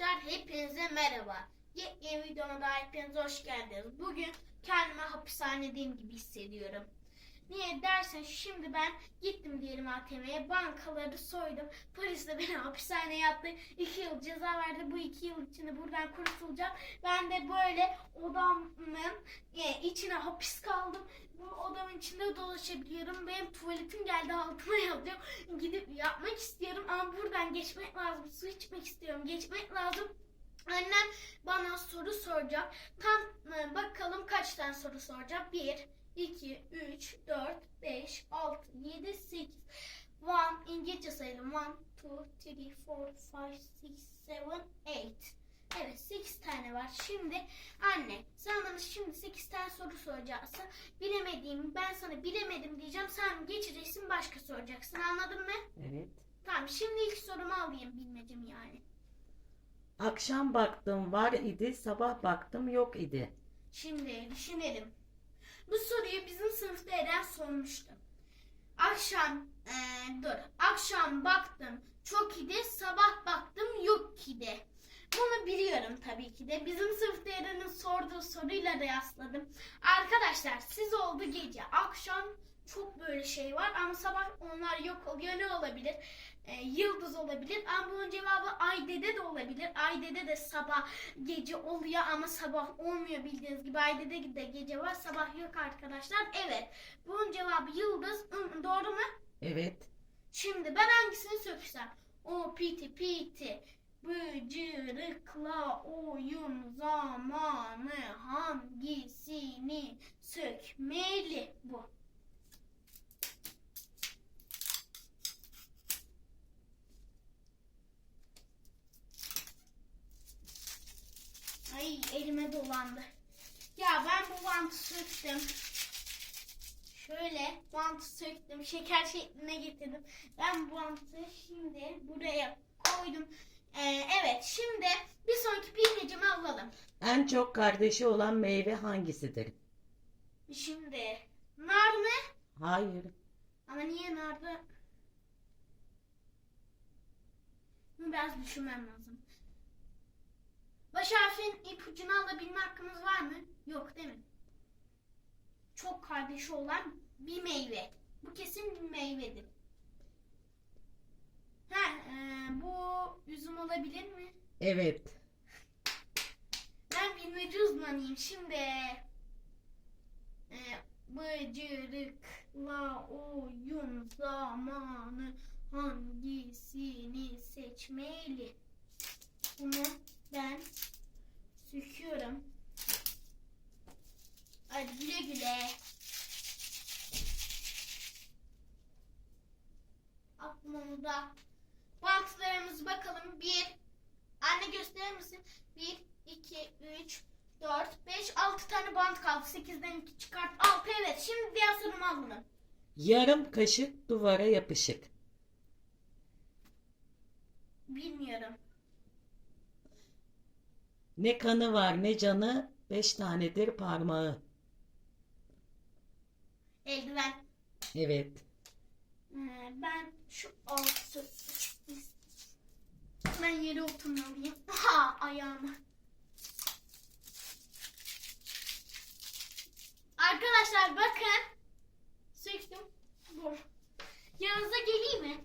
Arkadaşlar hepinize merhaba. Yepyeni videoma da hepiniz hoş geldiniz. Bugün kendimi hapishanedeyim gibi hissediyorum. Niye dersen şimdi ben gittim diyelim ATM'ye bankaları soydum. Polis de beni hapishaneye attı. 2 yıl ceza verdi. Bu 2 yıl içinde buradan kurtulacağım. Ben de böyle odamın e, içine hapis kaldım. Bu odamın içinde dolaşabiliyorum. Benim tuvaletim geldi altıma yazıyor. Gidip yapmak istiyorum ama buradan geçmek lazım. Su içmek istiyorum. Geçmek lazım. Annem bana soru soracak. Tam e, bakalım kaç tane soru soracak. 1, 2, 3, 4, 5, 6, 7, 8. 1, İngilizce sayalım. 1, 2, 3, 4, 5, 6, 7, 8. Evet 8 tane var. Şimdi anne sen bana şimdi 8 tane soru soracaksın. Bilemediğim ben sana bilemedim diyeceğim. Sen geçeceksin başka soracaksın. Anladın mı? Evet. Tamam şimdi ilk sorumu alayım bilmecem yani. Akşam baktım var idi, sabah baktım yok idi. Şimdi düşünelim. Bu soruyu bizim sınıfta Eren sormuştu. Akşam eee, dur. Akşam baktım çok idi. Sabah baktım yok idi. Bunu biliyorum tabii ki de. Bizim sınıfta Eren'in sorduğu soruyla rastladım. Arkadaşlar siz oldu gece. Akşam çok böyle şey var ama sabah onlar yok oluyor. Ne olabilir? Ee, yıldız olabilir ama bunun cevabı ay dede de olabilir. Ay dede de sabah gece oluyor ama sabah olmuyor bildiğiniz gibi. Ay dede de gece var sabah yok arkadaşlar. Evet. Bunun cevabı yıldız. Doğru mu? Evet. Şimdi ben hangisini söksem? O piti piti. Bıcırıkla oyun zamanı hangisini sökmeli bu? Ay elime dolandı. Ya ben bu bantı söktüm. Şöyle bantı söktüm. Şeker şekline getirdim. Ben bu bantı şimdi buraya koydum. Ee, evet şimdi bir sonraki bilmecemi alalım. En çok kardeşi olan meyve hangisidir? Şimdi nar mı? Hayır. Ama niye narda? Biraz düşünmem lazım. Baş harfin ipucunu alabilme hakkımız var mı? Yok değil mi? Çok kardeşi olan bir meyve. Bu kesin bir meyvedir. Ha, e, bu üzüm olabilir mi? Evet. Ben bilmece uzmanıyım şimdi. E, bıcırıkla oyun zamanı hangisini seçmeli? Bunu ben söküyorum. Hadi güle güle. Aklımda. Bantlarımız bakalım. Bir. Anne gösterir misin? Bir, iki, üç, dört, beş, altı tane bant kaldı. Sekizden iki çıkart. Altı evet. Şimdi diğer sorumu al bunu. Yarım kaşık duvara yapışık. Bilmiyorum. Ne kanı var ne canı, beş tanedir parmağı. Eldiven. Evet. Ee, ben şu altı ben yere oturmalıyım. Ha ayağımı. Arkadaşlar bakın. Söktüm. Bu. Yanınıza geleyim mi?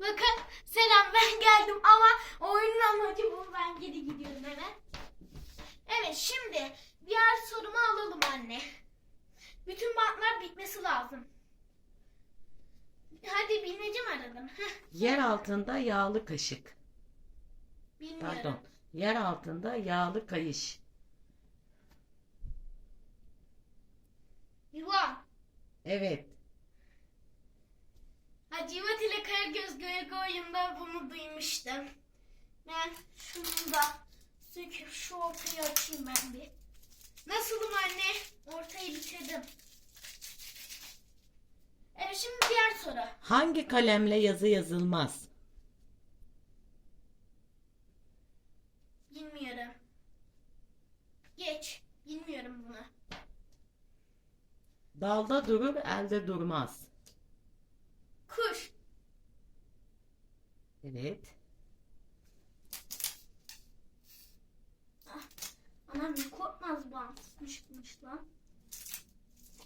Bakın selam ben geldim ama oyunun amacı bu. Ben geri gidiyorum hemen. Evet şimdi diğer sorumu alalım anne. Bitmesi lazım. Hadi bilmece mi? Heh, Yer altında yağlı kaşık. bilmiyorum. Pardon. Yer altında yağlı kayış. Yuva. Evet. Hacivat ile Karagöz Gölge oyunda bunu duymuştum. Ben şunu da söküp şu ortayı açayım ben bir. Nasılım anne? Ortayı bitirdim. Evet şimdi diğer soru. Hangi kalemle yazı yazılmaz? Bilmiyorum. Geç. Bilmiyorum bunu. Dalda durur, elde durmaz. Kuş. Evet. Anne korkmaz bantmışmış lan.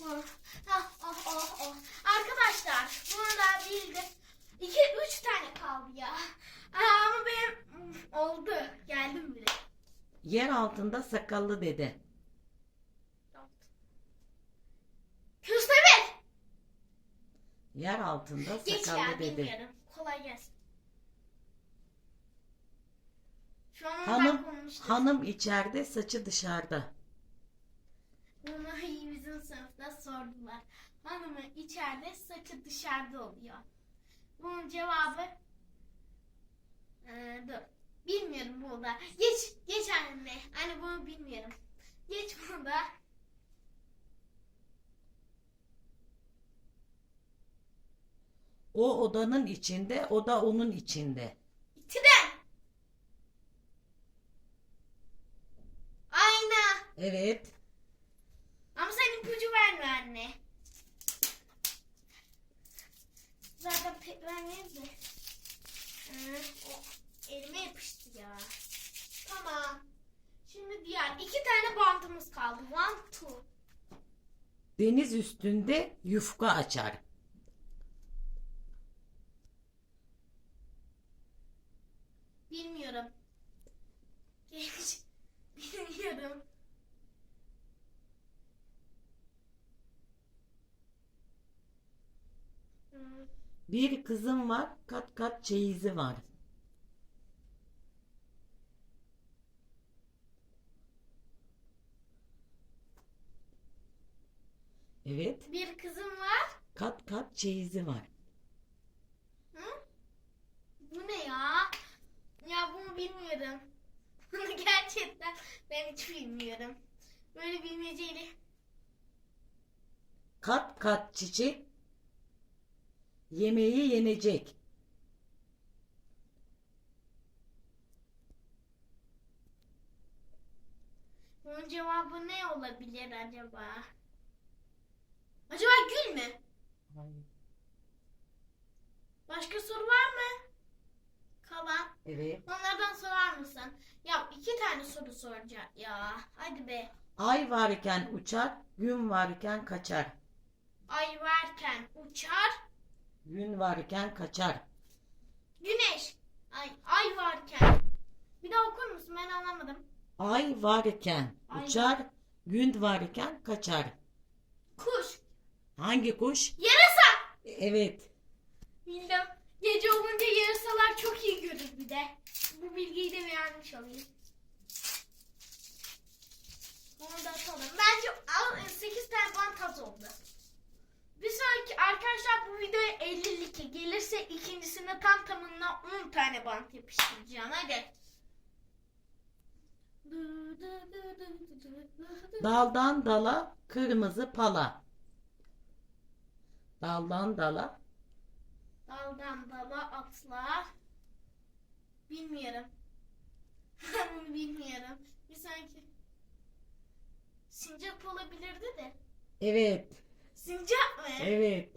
Oh, ah, oh, oh, oh. Arkadaşlar burada bildi. İki, üç tane kaldı ya. Aa, ama benim mm, oldu. Geldim bile. Yer altında sakallı dede. Köstebek. Yer altında Geç sakallı ya dede. bilmiyorum. Kolay gelsin. Şu an Hanım, hanım içeride saçı dışarıda. Bunu bizim sınıfta sordular. Hanımın içeride saçı dışarıda oluyor. Bunun cevabı Ee, dur. Bilmiyorum burada. Geç, geç anne. Anne bunu bilmiyorum. Geç burada. O odanın içinde, o da onun içinde. Tren. Ayna. Evet. Ama sen ipucu verme anne. Zaten pek vermeyiz de. Ee, o elime yapıştı ya. Tamam. Şimdi diğer iki tane bantımız kaldı. One, two. Deniz üstünde yufka açar. Bilmiyorum. Geç. Bilmiyorum. Hmm, Bir kızım var, kat kat çeyizi var. Evet, Bir kızım var. kat kat çeyizi var. Hı? Bu ne ya? Ya bunu bilmiyorum. Bunu gerçekten ben hiç bilmiyorum. Böyle bilmeceyle. Kat kat çiçek, yemeği yenecek. Bunun cevabı ne olabilir acaba? Acaba gül mü? Başka soru var mı? Kalan. Evet. Onlardan sorar mısın? Ya iki tane soru soracak ya. Hadi be. Ay varken uçar, gün varken kaçar. Ay varken uçar. Gün varken kaçar. Güneş. Ay, ay varken. Bir daha okur musun? Ben anlamadım. Ay varken Ay. uçar, gün varken kaçar. Kuş. Hangi kuş? Yarasa. Evet. Bildim. Gece olunca yarasalar çok iyi görür bir de. Bu bilgiyi de vermiş olayım. Onu da atalım. Bence 8 tane bant az oldu. Bir sonraki arkadaşlar bu videoya 50'lik gelirse ikincisinde tam tamına 10 tane bant yapıştıracağım. Hadi. Daldan dala kırmızı pala. Daldan dala Daldan dala atlar. Bilmiyorum. Bilmiyorum. Bir sanki sincap olabilirdi de. evet Sincap mı? evet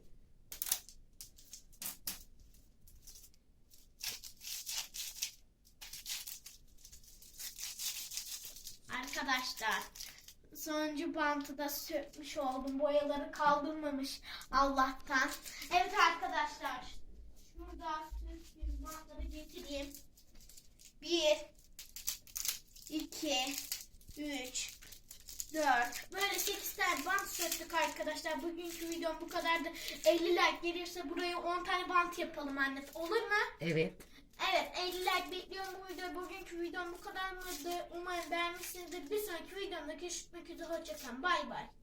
Arkadaşlar sonuncu bantı da sökmüş oldum. Boyaları kaldırmamış Allah'tan. Evet arkadaşlar. Şurada söktüğüm bantları getireyim. Bir, iki, üç, dört. Böyle sekiz tane bant söktük arkadaşlar. Bugünkü videom bu kadardı. 50 like gelirse buraya 10 tane bant yapalım anne. Olur mu? evet. Evet 50 like bekliyorum bu videoyu. Bugünkü videom bu kadar mıydı? Umarım beğenmişsinizdir. Bir sonraki videomda görüşmek üzere. Hoşçakalın. Bay bay.